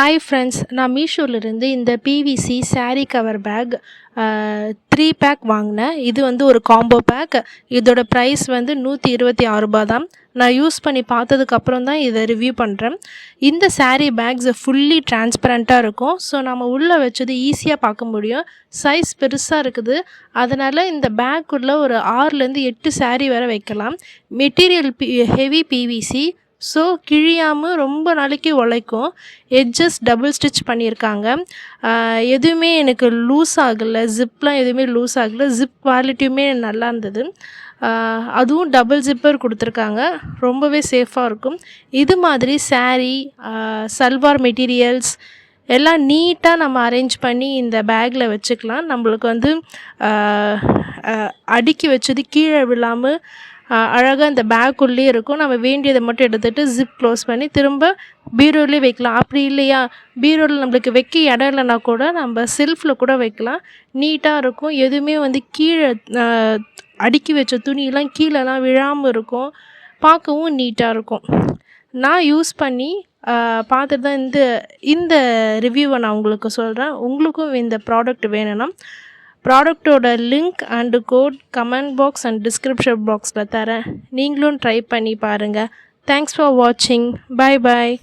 Hi friends நான் மீஷோலேருந்து இந்த PVC sari cover pack three pack வாங்கினேன். இது வந்து ஒரு காம்போ பேக் இதோட ப்ரைஸ் வந்து நூற்றி இருபத்தி ஆறு ரூபா தான். நான் யூஸ் பண்ணி பார்த்ததுக்கப்புறம் தான் இதை ரிவ்யூ பண்ணுறேன் இந்த சாரீ பேக்ஸ் ஃபுல்லி டிரான்ஸ்பரண்ட்டாக இருக்கும். ஸோ நம்ம உள்ளே வச்சது ஈஸியாக பார்க்க முடியும். சைஸ் பெருசாக இருக்குது. அதனால் இந்த பேக்குள்ளே ஒரு ஆறுலேருந்து எட்டு சாரீ வரை வைக்கலாம். Material be heavy PVC so கிழியாமல் ரொம்ப நாளைக்கு உழைக்கும். எட்ஜஸ் டபுள் ஸ்டிச் பண்ணியிருக்காங்க. எதுவுமே எனக்கு லூஸ் ஆகலை. ஜிப்லாம் எதுவுமே லூஸ் ஆகலை. ஜிப் குவாலிட்டியுமே நல்லா இருந்தது. அதுவும் டபுள் ஜிப்பர் கொடுத்துருக்காங்க. ரொம்பவே சேஃபாக இருக்கும். இது மாதிரி சாரீ சல்வார் மெட்டீரியல்ஸ் எல்லாம் நீட்டாக நம்ம அரேஞ்ச் பண்ணி இந்த பேக்கில் வச்சுக்கலாம். நம்மளுக்கு வந்து அடுக்கி வச்சது கீழே விழாமல் அழகாக இந்த பேக்குள்ளேயே இருக்கும். நம்ம வேண்டியதை மட்டும் எடுத்துகிட்டு ஜிப் க்ளோஸ் பண்ணி திரும்ப பீரோலேயே வைக்கலாம். அப்படி இல்லையா? பீரோவில் நம்மளுக்கு வைக்க இடம் இல்லைனா கூட நம்ம செல்ஃபில் கூட வைக்கலாம். நீட்டாக இருக்கும். எதுவுமே வந்து கீழே அடுக்கி வச்ச துணியெல்லாம் கீழெல்லாம் விழாமல் இருக்கும். பார்க்கவும் நீட்டாக இருக்கும். நான் யூஸ் பண்ணி பார்த்துட்டு தான் இந்த இந்த ரிவ்யூவை நான் உங்களுக்கு சொல்கிறேன் உங்களுக்கும் இந்த ப்ராடக்ட் வேணும்னா ப்ராடக்டோட link and code comment box and description பாக்ஸில் தரேன். நீங்களும் ட்ரை பண்ணி பாருங்கள் தேங்க்ஸ் ஃபார் வாட்சிங் பை பாய்